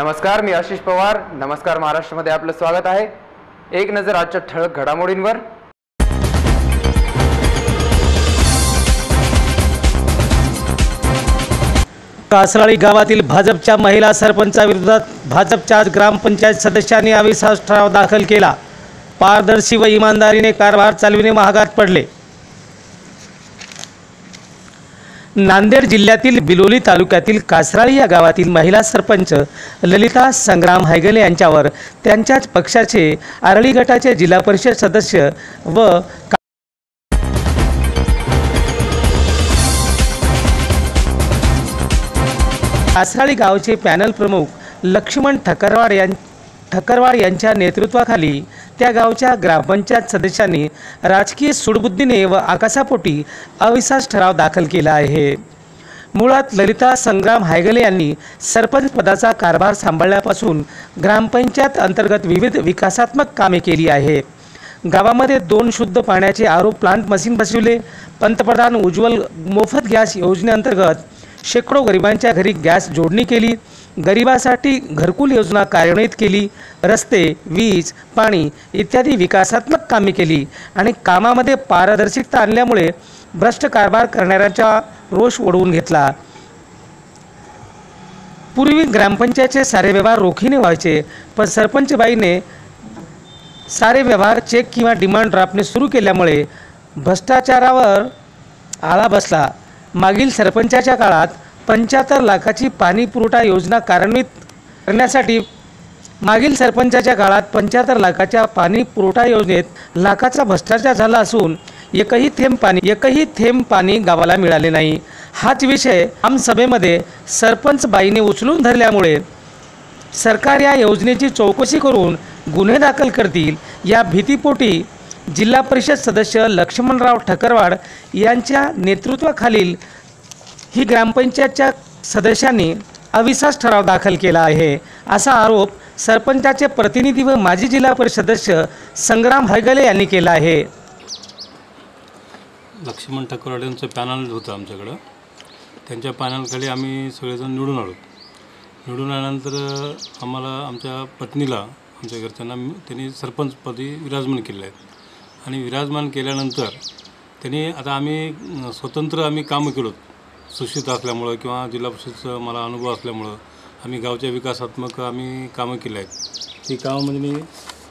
नमस्कार मी आशिष पवार. नमस्कार महाराष्ट्रामध्ये आपलं स्वागत आहे. एक नजर आजच्या ठळक घडामोडींवर. कासराळी गावातील भाजपच्या महिला सरपंचाविरोधात भाजपच्या ग्रामपंचायत सदस्यांनी अविश्वास ठराव दाखल केला. पारदर्शी व इमानदारीने कारभार चालविणे महागात पडले. नांदेड जिल्ह्यातील बिलोली तालुक्यातील कासराळी या गावातील महिला सरपंच ललिता संग्राम हैगले यांच्यावर त्यांच्याच पक्षाचे आरळी गटाचे जिल्हा परिषद सदस्य व कासराळी गावचे पॅनल प्रमुख लक्ष्मण ठकरवाड यां ठकरवाड यांच्या नेतृत्वाखाली त्या गावच्या ग्रामपंचायत सदस्यांनी राजकीय सुडबुद्धीने व आकाशापोटी अविश्वास ठराव दाखल केला आहे. मुळात ललिता संग्राम हायगले यांनी सरपंच पदाचा कारभार सांभाळल्यापासून ग्रामपंचायत अंतर्गत विविध विकासात्मक कामे केली आहे. गावामध्ये दोन शुद्ध पाण्याचे आरोप प्लांट मशीन बसविले पंतप्रधान उज्ज्वल मोफत गॅस योजनेअंतर्गत शेकडो गरिबांच्या घरी गॅस जोडणी केली गरिबासाठी घरकुल योजना कार्यान्वित केली रस्ते वीज पाणी इत्यादी विकासात्मक कामे केली आणि कामामध्ये पारदर्शकता आणल्यामुळे भ्रष्ट कारभार करणाऱ्यांचा रोष ओढवून घेतला. पूर्वी ग्रामपंचायतचे सारे व्यवहार रोखीने व्हायचे पण सरपंचबाईने सारे व्यवहार चेक किंवा डिमांड ड्राफ्टने सुरू केल्यामुळे भ्रष्टाचारावर आळा बसला. मागील सरपंचाच्या काळात पंच्याहत्तर लाखाची पाणी पुरवठा योजना कार्यान्वित करण्यासाठी मागील सरपंचाच्या काळात पंच्याहत्तर लाखाच्या पाणी पुरवठा योजनेत लाखाचा भ्रष्टाचार झाला असून एकही थेंब पाणी एकही थेंब पाणी गावाला मिळाले नाही. हाच विषय आमसभेमध्ये सरपंच बाईने उचलून धरल्यामुळे सरकार या योजनेची चौकशी करून गुन्हे दाखल करतील. या भीतीपोटी जिल्हा परिषद सदस्य लक्ष्मणराव ठकरवाड यांच्या नेतृत्वाखालील ही ग्रामपंचायतच्या सदस्यांनी अविश्वास ठराव दाखल केला आहे. असा आरोप सरपंचाचे प्रतिनिधी व माजी जिल्हा परिषद सदस्य संग्राम हैगले यांनी केला आहे. लक्ष्मण ठकरवाड्यांचं पॅनल होतं आमच्याकडं. त्यांच्या पॅनलखाली आम्ही सगळेजण निवडून आलो. निवडून आल्यानंतर आम्हाला आमच्या पत्नीला आमच्या घरच्यांना त्यांनी सरपंचपदी विराजमान केले आहेत आणि विराजमान केल्यानंतर त्यांनी आता आम्ही स्वतंत्र आम्ही कामं केलो सुशिक्षित असल्यामुळं किंवा जिल्हा परिषदचा मला अनुभव असल्यामुळं आम्ही गावच्या विकासात्मक आम्ही कामं केली आहेत. ती म्हणजे मी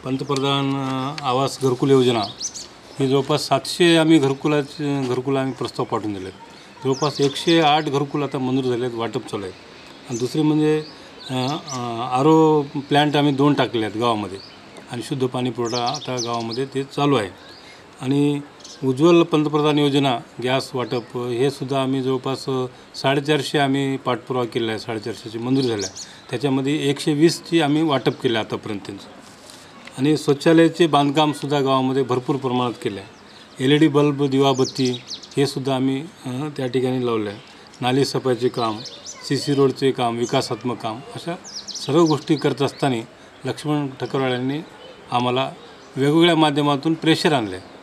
पंतप्रधान आवास घरकुल योजना ही जवळपास सातशे आम्ही घरकुलाचे घरकुल आम्ही प्रस्ताव पाठवून दिले आहेत जवळपास एकशे आठ घरकुल आता मंजूर झाले आहेत वाटप चालू आहेत. आणि दुसरे म्हणजे आरो प्लॅन्ट आम्ही दोन टाकले आहेत गावामध्ये. आणि शुद्ध पाणी पुरवठा आता गावामध्ये ते चालू आहे. आणि उज्ज्वल पंतप्रधान योजना गॅस वाटप हे सुद्धा आम्ही जवळपास साडेचारशे आम्ही पाठपुरावा केला आहे साडेचारशेची मंजूर झाल्या त्याच्यामध्ये एकशे वीसची आम्ही वाटप केलं आहे आतापर्यंत त्यांचं. आणि शौचालयाचे बांधकामसुद्धा गावामध्ये भरपूर प्रमाणात केलं आहे. एल ई डी बल्ब दिवाबत्ती हे सुद्धा आम्ही त्या ठिकाणी लावलं आहे. नाली सफाईचे काम सी सी रोडचे काम विकासात्मक काम अशा सर्व गोष्टी करत असताना लक्ष्मण ठकरवाड्यांनी आम्हाला वेगवेगळ्या माध्यमातून प्रेशर आणलं आहे.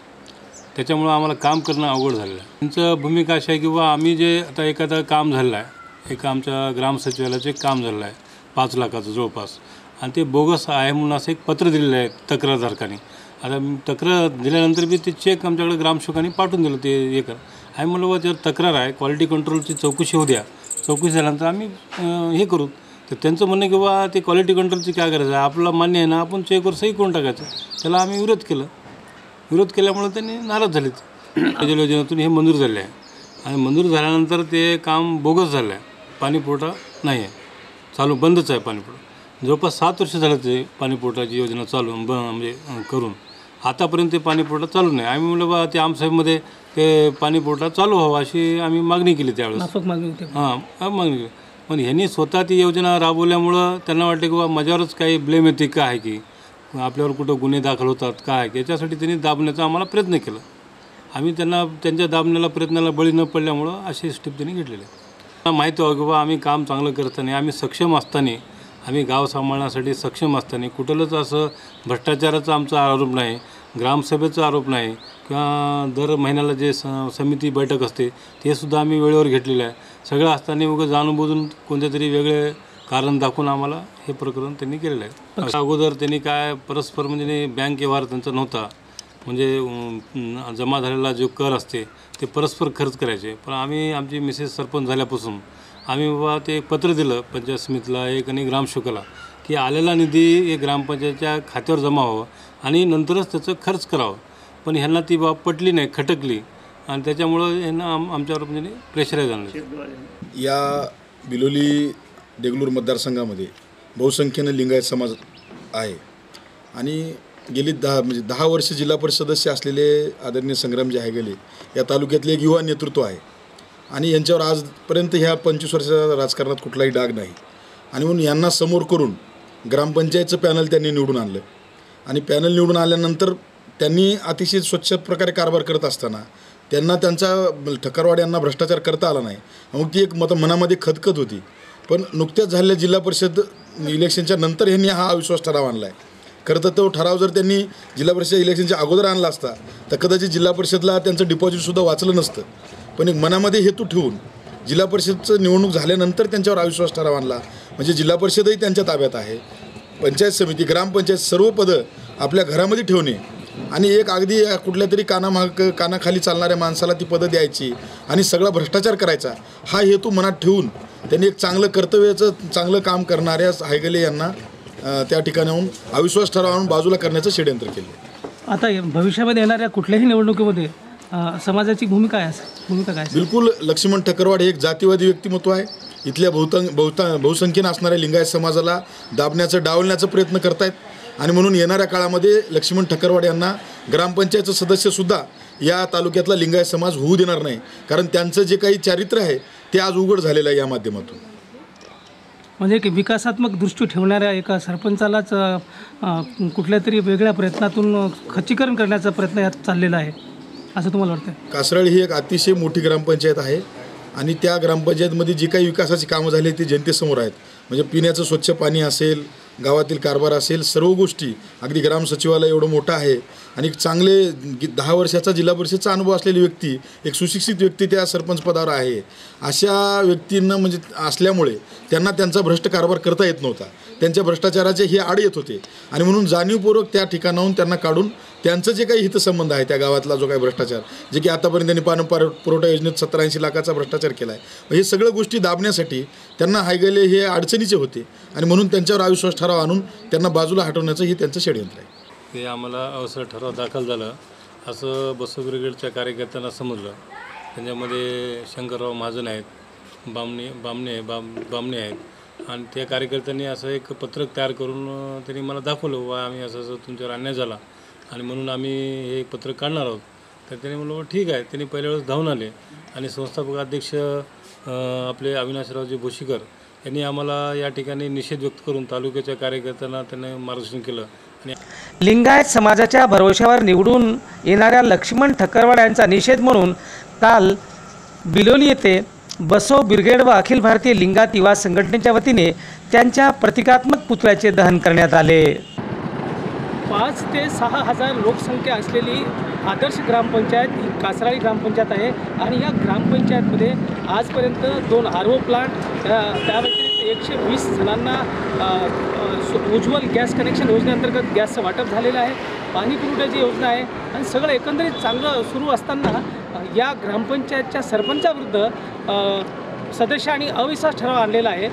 त्याच्यामुळं आम्हाला काम करणं अवघड झालेलं आहे. त्यांचं भूमिका अशी आहे की बा आम्ही जे आता एखादं काम झालेलं आहे एक आमच्या ग्रामसचिवालयाचं एक काम झालेलं आहे पाच लाखाचं जवळपास. आणि ते बोगस आहे म्हणून असं एक पत्र दिलेलं आहे तक्रारधारकाने. आता तक्रार दिल्यानंतर बी ते चेक आमच्याकडे ग्रामसेवकांनी पाठवून दिलं ते हे कर. आहे म्हणलं बा त्यावर तक्रार आहे क्वालिटी कंट्रोलची चौकशी होऊ द्या. चौकशी झाल्यानंतर आम्ही हे करू. तर त्यांचं म्हणणं की बा ते क्वालिटी कंट्रोलची काय करायचं आहे? आपलं मान्य आहे ना आपण चेकवर सही करून टाकायचं. त्याला आम्ही विरोध केलं. विरोध केल्यामुळे त्यांनी नाराज झालेत. पेयजल योजनेतून हे मंजूर झाले आहे. आणि मंजूर झाल्यानंतर ते काम बोगस झालं आहे. पाणी पुरवठा नाही आहे. चालू बंदच आहे पाणी पुरवठा जवळपास सात वर्ष झालं ते पाणी पुरवठ्याची योजना चालू ब म्हणजे करून. आतापर्यंत ते पाणी पुरवठा चालू नाही. आम्ही म्हणलं बा ते आमसाहेबमध्ये ते पाणी पुरवठा चालू व्हावा अशी आम्ही मागणी केली त्यावेळेस. हां हां मागणी केली. पण ह्यांनी स्वतः ती योजना राबवल्यामुळं त्यांना वाटतं की बा माझ्यावरच काही ब्लेम येते का आहे की? आपल्यावर कुठं गुन्हे दाखल होतात काय? याच्यासाठी त्यांनी दाबण्याचा आम्हाला प्रयत्न केला. आम्ही त्यांना त्यांच्या दाबण्याला प्रयत्नाला बळी न पडल्यामुळं असे स्टेप त्यांनी घेतलेले आहेत. माहिती आहे की बा आम्ही काम चांगलं करताना आम्ही सक्षम असताना आम्ही गाव सांभाळण्यासाठी सक्षम असताना कुठलंच असं भ्रष्टाचाराचा आमचा आरोप नाही ग्रामसभेचा आरोप नाही किंवा दर महिन्याला जे स समिती बैठक असते ते सुद्धा आम्ही वेळेवर घेतलेलं आहे. सगळं असताना उगं जाणून बुजून कोणत्या तरी वेगळे कारण दाखवून आम्हाला हे प्रकरण त्यांनी केलेलं आहे. अगोदर त्यांनी काय परस्पर म्हणजे बँक व्यवहार त्यांचा नव्हता. म्हणजे जमा झालेला जो कर असते ते परस्पर खर्च करायचे. पण आम्ही आमची मिसेस सरपंच झाल्यापासून आम्ही बाबा ते पत्र दिलं पंचायत समितीला एक आणि ग्रामशोकाला की आलेला निधी हे ग्रामपंचायतच्या खात्यावर जमा व्हावं आणि नंतरच त्याचं खर्च करावं. पण ह्यांना ती बाब पटली नाही खटकली. आणि त्याच्यामुळं यांना आम आमच्यावर म्हणजे प्रेशराईज आणलं या बिलोली देगलूर मतदारसंघामध्ये बहुसंख्येनं लिंगायत समाज आहे. आणि गेली दहा म्हणजे दहा वर्ष जिल्हा परिषद सदस्य असलेले आदरणीय संग्रामजी हायगले या तालुक्यातले एक युवा नेतृत्व आहे. आणि यांच्यावर आजपर्यंत ह्या पंचवीस वर्षाच्या राजकारणात कुठलाही डाग नाही. आणि म्हणून यांना समोर करून ग्रामपंचायतचं पॅनल त्यांनी निवडून आणलं. आणि पॅनल निवडून आल्यानंतर त्यांनी अतिशय स्वच्छ प्रकारे कारभार करत असताना त्यांना त्यांचा म्हणजे ठकरवाड यांना भ्रष्टाचार करता आला नाही. मग ती एक मत मनामध्ये खदखत होती. पण नुकत्याच झालेल्या जिल्हा परिषद इलेक्शनच्या नंतर ह्यांनी हा अविश्वास ठराव आणला आहे खरं तर तो ठराव जर त्यांनी जिल्हा परिषद इलेक्शनच्या अगोदर आणला असता तर कदाचित जिल्हा परिषदला त्यांचं डिपॉझिटसुद्धा वाचलं नसतं. पण एक मनामध्ये हेतू ठेवून जिल्हा परिषदचं निवडणूक झाल्यानंतर त्यांच्यावर अविश्वास ठराव आणला. म्हणजे जिल्हा परिषदही त्यांच्या ताब्यात आहे. पंचायत समिती ग्रामपंचायत सर्व पदं आपल्या घरामध्ये ठेवणे आणि एक अगदी कुठल्या तरी कानामाग कानाखाली चालणाऱ्या माणसाला ती पदं द्यायची आणि सगळा भ्रष्टाचार करायचा हा हेतू मनात ठेवून त्यांनी एक चांगलं कर्तव्याचं चांगलं काम करणाऱ्या हायगले यांना त्या ठिकाणाहून अविश्वास ठराव आणून बाजूला करण्याचं षडयंत्र केलं. आता भविष्यामध्ये येणाऱ्या कुठल्याही निवडणुकीमध्ये समाजाची भूमिका आहे भूमिका काय? बिलकुल लक्ष्मण ठकरवाड हे एक जातीवादी व्यक्तिमत्व आहे. इथल्या बहुतांग बहुता बहुसंख्येनं असणाऱ्या लिंगायत समाजाला दाबण्याचं डावलण्याचा प्रयत्न करतायत. आणि म्हणून येणाऱ्या काळामध्ये लक्ष्मण ठकरवाड यांना ग्रामपंचायतचं सदस्यसुद्धा या तालुक्यातला लिंगायत समाज होऊ देणार नाही. कारण त्यांचं जे काही चारित्र्य आहे ते आज उघड झालेलं आहे या माध्यमातून. म्हणजे की विकासात्मक दृष्टी ठेवणाऱ्या एका सरपंचालाच कुठल्या तरी वेगळ्या प्रयत्नातून खच्चीकरण करण्याचा प्रयत्न यात चाललेला आहे. असं तुम्हाला वाटतं कासराळी ही एक अतिशय मोठी ग्रामपंचायत आहे आणि त्या ग्रामपंचायतमध्ये जी काही विकासाची कामं झाली ती जनतेसमोर आहेत. म्हणजे पिण्याचं स्वच्छ पाणी असेल गावातील कारभार असेल सर्व गोष्टी अगदी ग्राम सचिवालय एवढं मोठं आहे. आणि चांगले गी- दहा वर्षाचा जिल्हा परिषदचा अनुभव असलेली व्यक्ती एक सुशिक्षित व्यक्ती त्या सरपंच पदावर आहे. अशा व्यक्तींना म्हणजे असल्यामुळे त्यांना त्यांचा भ्रष्ट कारभार करता येत नव्हता. त्यांच्या भ्रष्टाचाराचे हे आड येत होते. आणि म्हणून जाणीवपूर्वक त्या ठिकाणाहून त्यांना काढून त्यांचं जे काही हितसंबंध आहे त्या गावातला जो काही भ्रष्टाचार जे की आतापर्यंत त्यांनी पाणी पार पुरवठा योजनेत सत्तर ऐंशी लाखाचा भ्रष्टाचार केला आहे हे सगळं गोष्टी दाबण्यासाठी त्यांना हायगले हे अडचणीचे होते. आणि म्हणून त्यांच्यावर अविश्वास ठराव आणून त्यांना बाजूला हटवण्याचं हे त्यांचं षडयंत्र आहे. ते आम्हाला अवसर ठराव दाखल झालं. असं बसव ब्रिगेडच्या कार्यकर्त्यांना समजलं. त्यांच्यामध्ये शंकरराव महाजन आहेत बामणे बामणे बाम बामणे आहेत. आणि त्या कार्यकर्त्यांनी असं एक पत्रक तयार करून त्यांनी मला दाखवलं वा आम्ही असं असं तुमच्यावर अन्याय झाला. आणि म्हणून आम्ही हे पत्रक काढणार आहोत. तर त्यांनी म्हणलं ठीक आहे. त्यांनी पहिल्या वेळेस धावून आले. आणि संस्थापक अध्यक्ष आपले अविनाशरावजी भोशीकर यांनी आम्हाला या ठिकाणी निषेध व्यक्त करून तालुक्याच्या कार्यकर्त्यांना त्यांनी मार्गदर्शन केलं. आणि लिंगायत समाजाच्या भरोश्यावर निवडून येणाऱ्या लक्ष्मण ठक्करवाड यांचा निषेध म्हणून काल बिलोली येथे बसव ब्रिगेड व अखिल भारतीय लिंगात युवा संघटनेच्या वतीने त्यांच्या प्रतिकात्मक पुतळ्याचे दहन करण्यात आले. पाच ते सहा हजार लोकसंख्या असलेली आदर्श ग्रामपंचायत ही कासराळी ग्रामपंचायत आहे आणि या ग्रामपंचायतमध्ये आजपर्यंत दोन आर ओ प्लांट त्या एकशे वीस जणांना सु- उज्ज्वल गॅस कनेक्शन योजनेअंतर्गत गॅसचं वाटप झालेलं आहे. पाणी पुरवठ्याची योजना आहे. आणि सगळं एकंदरीत चांगलं सुरू असताना या ग्रामपंचायतच्या सरपंचाविरुद्ध सदस्यांनी सदस्य आणि अविश्वास ठराव आणलेला आहे.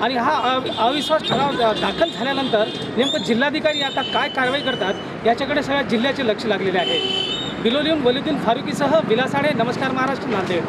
आणि हा अविश्वास ठराव दाखल झाल्यानंतर नेमकं जिल्हाधिकारी आता काय कारवाई करतात याच्याकडे सगळ्या जिल्ह्याचे लक्ष लागलेले आहे. बिलोलीहून वलिद्दीन फारुकीसह विलासाडे नमस्कार महाराष्ट्र नांदेड.